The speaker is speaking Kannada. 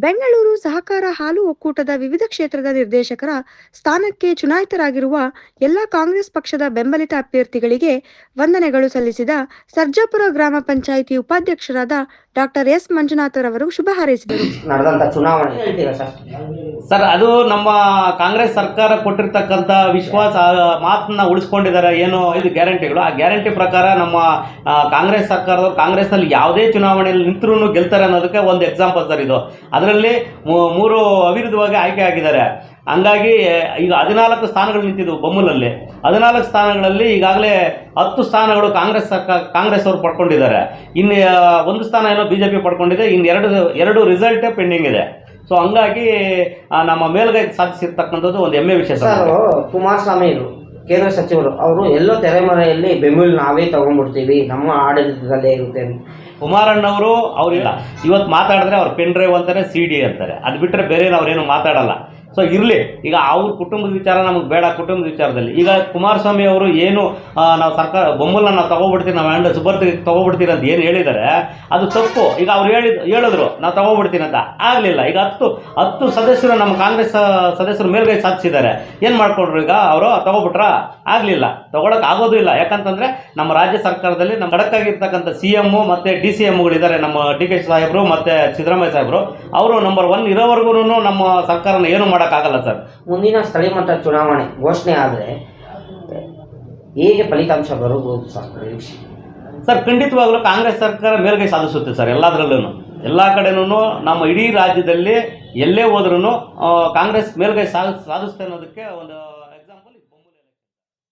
ಬೆಂಗಳೂರು ಸಹಕಾರ ಹಾಲು ಒಕ್ಕೂಟದ ವಿವಿಧ ಕ್ಷೇತ್ರದ ನಿರ್ದೇಶಕರ ಸ್ಥಾನಕ್ಕೆ ಚುನಾಯಿತರಾಗಿರುವ ಎಲ್ಲ ಕಾಂಗ್ರೆಸ್ ಪಕ್ಷದ ಬೆಂಬಲಿತ ಅಭ್ಯರ್ಥಿಗಳಿಗೆ ವಂದನೆಗಳು ಸಲ್ಲಿಸಿದ ಸರ್ಜಾಪುರ ಗ್ರಾಮ ಪಂಚಾಯಿತಿ ಉಪಾಧ್ಯಕ್ಷರಾದ ಡಾಕ್ಟರ್ ಎಸ್ ಮಂಜುನಾಥರವರು ಶುಭ ಹಾರೈಸಿದರು. ನಡೆದಂತ ಚುನಾವಣೆ ಸರ್? ಅದು ನಮ್ಮ ಕಾಂಗ್ರೆಸ್ ಸರ್ಕಾರ ಕೊಟ್ಟಿರ್ತಕ್ಕಂಥ ವಿಶ್ವಾಸ ಮಾತನ್ನ ಉಳಿಸ್ಕೊಂಡಿದ್ದಾರೆ. ಏನು ಇದು ಗ್ಯಾರಂಟಿಗಳು? ಆ ಗ್ಯಾರಂಟಿ ಪ್ರಕಾರ ನಮ್ಮ ಕಾಂಗ್ರೆಸ್ ಸರ್ಕಾರದವರು ಕಾಂಗ್ರೆಸ್ನಲ್ಲಿ ಯಾವುದೇ ಚುನಾವಣೆಯಲ್ಲಿ ನಿಂತರೂ ಗೆಲ್ತಾರೆ ಅನ್ನೋದಕ್ಕೆ ಒಂದು ಎಕ್ಸಾಂಪಲ್ ಸರ್ ಇದು. ಅದರಲ್ಲಿ ಮೂರು ಅವಿರುದ್ಧವಾಗಿ ಆಯ್ಕೆ ಆಗಿದ್ದಾರೆ. ಹಂಗಾಗಿ ಈಗ ಹದಿನಾಲ್ಕು ಸ್ಥಾನಗಳು ನಿಂತಿದ್ದವು ಬೊಮ್ಮಲಲ್ಲಿ. ಹದಿನಾಲ್ಕು ಸ್ಥಾನಗಳಲ್ಲಿ ಈಗಾಗಲೇ ಹತ್ತು ಸ್ಥಾನಗಳು ಕಾಂಗ್ರೆಸ್ ಸರ್ಕಾರ ಕಾಂಗ್ರೆಸ್ ಅವರು ಪಡ್ಕೊಂಡಿದ್ದಾರೆ. ಇನ್ನು ಒಂದು ಸ್ಥಾನ ಏನೋ ಬಿ ಜೆ ಪಿ ಪಡ್ಕೊಂಡಿದೆ. ಇನ್ನು ಎರಡು ಎರಡು ರಿಸಲ್ಟೇ ಪೆಂಡಿಂಗ್ ಇದೆ. ಸೊ ಹಂಗಾಗಿ ನಮ್ಮ ಮೇಲ್ಗೈ ಸಾಧಿಸಿರ್ತಕ್ಕಂಥದ್ದು ಒಂದು ಹೆಮ್ಮೆ ವಿಷಯ ಸರ್ ಕುಮಾರಸ್ವಾಮಿ ಅವರು ಕೇಂದ್ರ ಸಚಿವರು ಅವರು ಎಲ್ಲೋ ತೆರೆಮರೆಯಲ್ಲಿ ಬೆಂಬಲ ನಾವೇ ತಗೊಂಡ್ಬಿಡ್ತೀವಿ. ನಮ್ಮ ಆಡಳಿತದಲ್ಲೇ ಇರುತ್ತೆ. ಕುಮಾರಣ್ಣವರು ಅವರಿಲ್ಲ. ಇವತ್ತು ಮಾತಾಡಿದ್ರೆ ಅವ್ರು ಪೆನ್ ಡ್ರೈವ್ ಅಂತಾರೆ ಸಿ ಡಿ ಅಂತಾರೆ. ಅದು ಬಿಟ್ಟರೆ ಬೇರೆ ಅವ್ರೇನು ಮಾತಾಡಲ್ಲ. ಸೊ ಇರಲಿ. ಈಗ ಅವ್ರ ಕುಟುಂಬದ ವಿಚಾರ ನಮಗೆ ಬೇಡ, ಕುಟುಂಬದ ವಿಚಾರದಲ್ಲಿ. ಈಗ ಕುಮಾರಸ್ವಾಮಿ ಅವರು ಏನು ನಾವು ಸರ್ಕಾರ ಬೊಮ್ಮಲನ್ನ ನಾವು ತೊಗೊಬಿಡ್ತೀವಿ, ನಾವು ಹ್ಯಾಂಡ್ ಸುಭರ್ತಿಗೆ ತೊಗೊಬಿಡ್ತೀರಿ ಅಂತ ಏನು ಹೇಳಿದ್ದಾರೆ ಅದು ತಪ್ಪು. ಈಗ ಅವ್ರು ಹೇಳಿದ ಹೇಳಿದ್ರು, ನಾವು ತಗೊಬಿಡ್ತೀನಿ ಅಂತ. ಆಗಲಿಲ್ಲ. ಈಗ ಹತ್ತು ಹತ್ತು ಸದಸ್ಯರು ನಮ್ಮ ಕಾಂಗ್ರೆಸ್ ಸದಸ್ಯರು ಮೇಲ್ಗೈ ಸಾಧಿಸಿದ್ದಾರೆ. ಏನು ಮಾಡಿಕೊಂಡ್ರು ಈಗ ಅವರು? ತಗೊಬಿಟ್ರಾ? ಆಗಲಿಲ್ಲ. ತೊಗೊಳಕ್ಕೆ ಆಗೋದು ಇಲ್ಲ. ಯಾಕಂತಂದರೆ ನಮ್ಮ ರಾಜ್ಯ ಸರ್ಕಾರದಲ್ಲಿ ನಮ್ಮ ಖಡಕ್ಕಾಗಿರ್ತಕ್ಕಂಥ ಸಿ ಎಮ್ಮು ಮತ್ತು ಡಿ ಸಿ ಎಮ್ಗಳಿದ್ದಾರೆ ನಮ್ಮ ಡಿ ಕೆ ಸಾಹೇಬರು ಮತ್ತು ಸಿದ್ದರಾಮಯ್ಯ ಸಾಹೇಬರು. ಅವರು ನಂಬರ್ ಒನ್ ಇರೋವರೆಗೂ ನಮ್ಮ ಸರ್ಕಾರನ ಏನು ಮಾಡೋಕ್ಕಾಗಲ್ಲ ಸರ್. ಮುಂದಿನ ಸ್ಥಳೀಯ ಮಟ್ಟ ಚುನಾವಣೆ ಘೋಷಣೆ ಆದರೆ ಹೇಗೆ ಫಲಿತಾಂಶ ಬರಬಹುದು ಸರ್ ನಿರೀಕ್ಷೆ? ಸರ್, ಖಂಡಿತವಾಗಲೂ ಕಾಂಗ್ರೆಸ್ ಸರ್ಕಾರ ಮೇಲ್ಗೈ ಸಾಧಿಸುತ್ತೆ ಸರ್ ಎಲ್ಲದರಲ್ಲೂ ಎಲ್ಲ ಕಡೆನೂ ನಮ್ಮ ಇಡೀ ರಾಜ್ಯದಲ್ಲಿ ಎಲ್ಲೇ ಹೋದ್ರೂ ಕಾಂಗ್ರೆಸ್ ಮೇಲ್ಗೈ ಸಾಧಿಸ್ ಸಾಧಿಸುತ್ತೆ ಅನ್ನೋದಕ್ಕೆ ಒಂದು